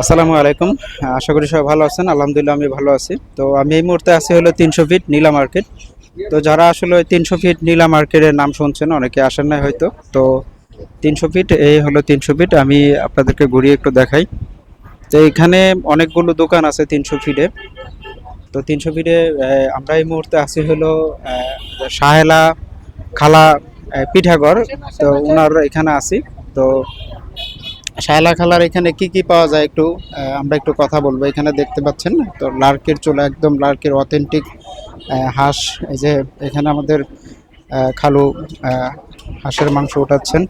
আসসালামু আলাইকুম। আশা করি সবাই ভালো আছেন। আলহামদুলিল্লাহ আমি ভালো আছি। তো আমি এই মুহূর্তে আছি হলো তিনশো ফিট নীলা মার্কেট। তো যারা আসলে তিনশো ফিট নীলা মার্কেটের নাম শুনছেন, অনেকে আসেন না হয়তো। তো তিনশো ফিট, এই হলো তিনশো ফিট। আমি আপনাদেরকে ঘুরিয়ে একটু দেখাই। তো এখানে অনেকগুলো দোকান আছে তিনশো ফিটে। তো তিনশো ফিটে আমরা এই মুহূর্তে আছি হলো সাহেলা খালা পিঠাঘর তো ওনার এখানে আছি। তো শায়লা খালার এখানে কি কি পাওয়া যায় একটু আমরা একটু কথা বলব। এখানে দেখতে পাচ্ছেন তো লার্কের চুলা, একদম লার্কের অথেন্টিক হাঁস। এই যে এখানে আমাদের খালু হাঁসের মাংস উঠাচ্ছেন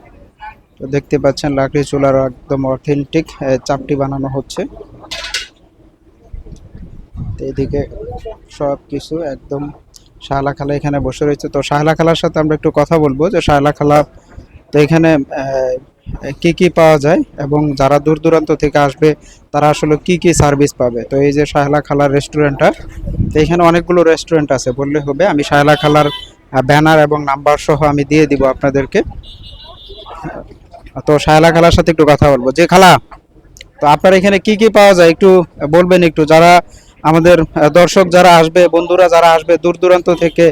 তো দেখতে পাচ্ছেন লাকড়ি চুলার একদম অথেন্টিক চাপটি বানানো হচ্ছে। এদিকে সব কিছু একদম শাহলা খালা এখানে বসে রয়েছে। তো শাহলা খালার সাথে আমরা একটু কথা বলব যে শাহলা খালা তো এখানে কি কি পাওয়া যায় এবং যারা দূর দূরান্ত থেকে আসবে, তারা আসলে কি কি সার্ভিস পাবে? তো এই যে শাহলা খালার রেস্টুরেন্টটা তো এখানে অনেকগুলো রেস্টুরেন্ট আছে। বললে হবে, আমি শাহলা খালার ব্যানার এবং নাম্বার সহ আমি দিয়ে দিব আপনাদেরকে। তো শাহলা খালার সাথে একটু কথা বলব। যে খালা, তো আপনার এখানে কি কি পাওয়া যায়? একটু বলবেন একটু। যারা আমাদের দর্শক যারা আসবে, বন্ধুরা যারা আসবে দূর দূরান্ত থেকে,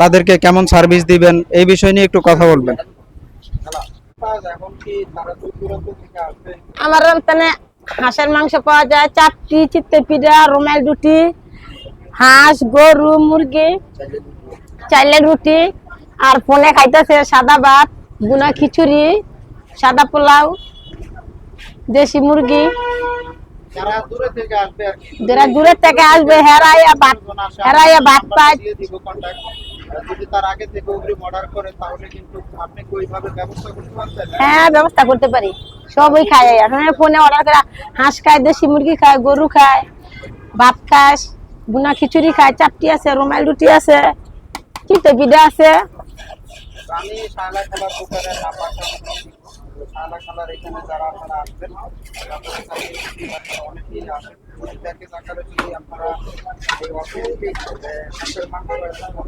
তাদেরকে কেমন সার্ভিস দিবেন? এই বিষয় নিয়ে একটু কথা বলবেন। আমার ওখানে হাঁসের মাংস পাওয়া যায় চাপটি চিত্তে পিঠা রুমাল রুটি হাঁস গরু মুরগি চাইলের রুটি আর ফোনে খাইতেছে সাদা ভাত গুনা খিচুড়ি সাদা পোলাও দেশি মুরগি। যারা দূরে থেকে আসবে হেরাইয়া ভাত হেরাইয়া ভাত পায়। যদি তার আগে থেকে অগ্রিম অর্ডার করে তাহলে কিন্তু আপনি কি ওইভাবে ব্যবস্থা করতে পারবেন হ্যাঁ ব্যবস্থা করতে পারি। সবই খায়। এখন ফোনে অর্ডার করা হাঁস খায় দেশি মুরগি খায় গরু খায় ভাত খায় বুনা খিচুড়ি খায় চাপটি আছে রুমাল রুটি আছে চিত্তে পিঠা আছে। আমি শালা খেলার দোকানের নাম্বারটা খেলার এখানে যারা আপনারা আসবেন অনেকেই আসেন প্যাকেজ আকারে যদি আপনারা এই অথেন্টিক হাঁসের মাংস এবং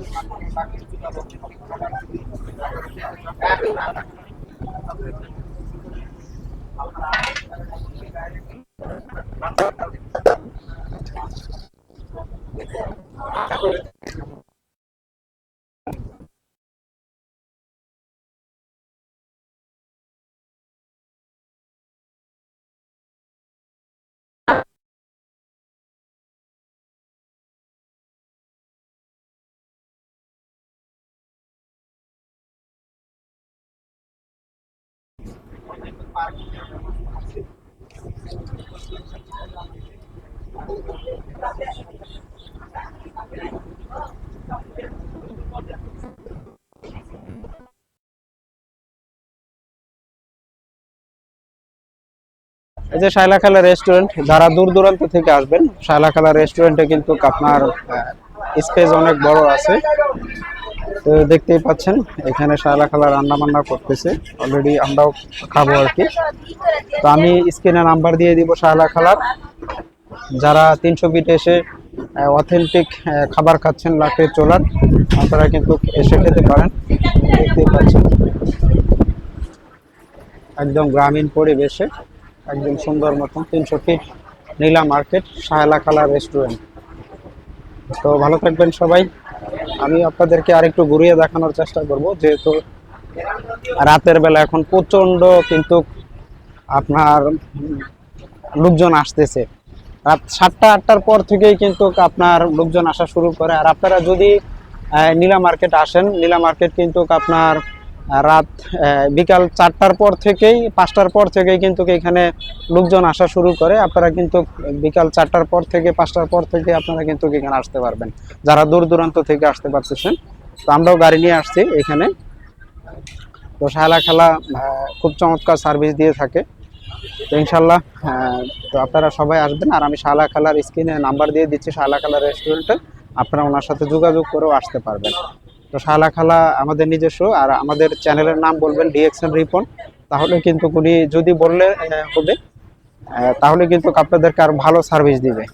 এই যে শাইলাখালা রেস্টুরেন্ট যারা দূর দূরান্ত থেকে আসবেন শাইলাখালা রেস্টুরেন্টে কিন্তু আপনার স্পেস অনেক বড় আছে। তো দেখতেই পাচ্ছেন, এখানে শাইলাখালা রান্না বান্না করতেছে। অলরেডি আমরাও খাব আর কি। তো আমি স্ক্রিনে নাম্বার দিয়ে দিব শাইলাখালার যারা তিনশো ফিট এসে অথেন্টিক খাবার খাচ্ছেন লাকড়ি চোলার আপনারা কিন্তু এসে খেতে পারেন। দেখতেই পাচ্ছেন। একদম গ্রামীণ পরিবেশে, একদম সুন্দর মতন তিনশো ফিট নীলা মার্কেট সাহেলা কালা রেস্টুরেন্ট তো ভালো থাকবেন সবাই। আমি আপনাদেরকে আরেকটু ঘুরিয়ে দেখানোর চেষ্টা করব, যেহেতু রাতের বেলা এখন প্রচণ্ড কিন্তু আপনার লোকজন আসতেছে। রাত সাতটা, আটটার পর থেকেই কিন্তু আপনার লোকজন আসা শুরু করে। আর আপনারা যদি নীলা মার্কেট আসেন, নীলা মার্কেট কিন্তু আপনার রাত বিকাল চারটার পর থেকেই, পাঁচটার পর থেকেই কিন্তু এখানে লোকজন আসা শুরু করে। আপনারা কিন্তু বিকাল চারটার পর থেকে, পাঁচটার পর থেকে আপনারা কিন্তু এখানে আসতে পারবেন। যারা দূর দূরান্ত থেকে আসতে পারতেছেন, তো আমরাও গাড়ি নিয়ে আসছি এখানে। তো শায়লা খেলা খুব চমৎকার সার্ভিস দিয়ে থাকে। তো ইনশাল্লাহ তো আপনারা সবাই আসবেন। আর আমি শালা খালার স্ক্রিনে নাম্বার দিয়ে দিচ্ছি শালা খালার রেস্টুরেন্টে। আপনারা ওনার সাথে যোগাযোগ করেও আসতে পারবেন। তো শালা খালা আমাদের নিজস্ব, আর আমাদের চ্যানেলের নাম বলবেন ডিএক্সএন রিপন। তাহলে কিন্তু উনি যদি বললে হবে তাহলে কিন্তু আপনাদেরকে আর ভালো সার্ভিস দিবে।